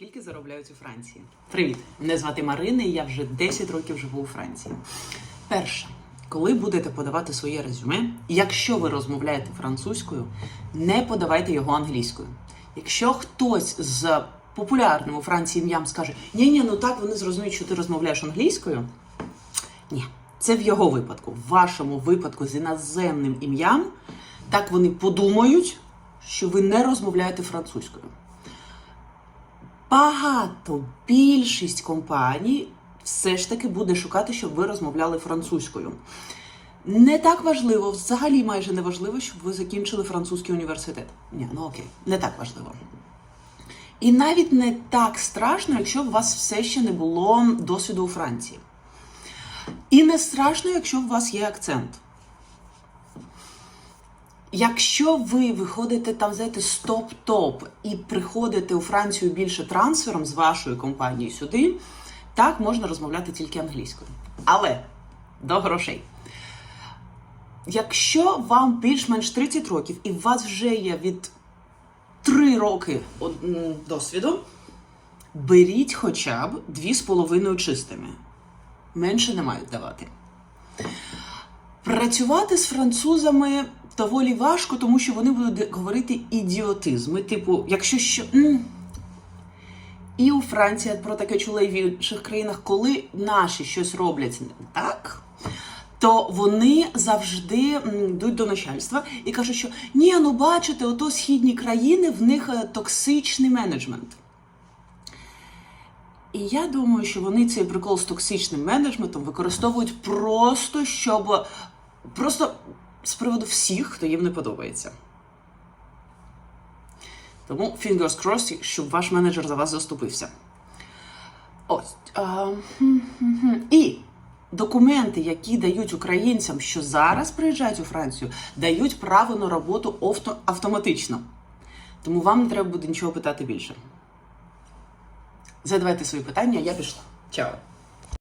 Скільки заробляють у Франції? Привіт! Мене звати Марина, і я вже 10 років живу у Франції. Перше, коли будете подавати своє резюме, якщо ви розмовляєте французькою, не подавайте його англійською. Якщо хтось з популярним у Франції ім'ям скаже: ні, ні, ну так вони зрозуміють, що ти розмовляєш англійською. Ні, це в його випадку. В вашому випадку з іноземним ім'ям, так вони подумають, що ви не розмовляєте французькою. Багато більшість компаній все ж таки буде шукати, щоб ви розмовляли французькою. Не так важливо, взагалі майже не важливо, щоб ви закінчили французький університет. Ні, ну окей, не так важливо. І навіть не так страшно, якщо у вас все ще не було досвіду у Франції. І не страшно, якщо у вас є акцент. Якщо ви виходите там, знаєте, стоп-топ і приходите у Францію більше трансфером з вашої компанії сюди, так можна розмовляти тільки англійською. Але до грошей. Якщо вам більш-менш 30 років і у вас вже є від 3 роки досвіду, беріть хоча б 2,5 чистими. Менше не мають давати. Працювати з французами доволі важко, тому що вони будуть говорити ідіотизми. Типу, якщо що. І у Франції про таке чула і в інших країнах, коли наші щось роблять не так, то вони завжди йдуть до начальства і кажуть, що ні, ну бачите, ото східні країни, в них е, токсичний менеджмент. І я думаю, що вони цей прикол з токсичним менеджментом використовують просто, щоб просто з приводу всіх, хто їм не подобається. Тому fingers crossed, щоб ваш менеджер за вас заступився. Ось. І документи, які дають українцям, що зараз приїжджають у Францію, дають право на роботу авто- автоматично. Тому вам не треба буде нічого питати більше. Задавайте свої питання, я пішла. Чао.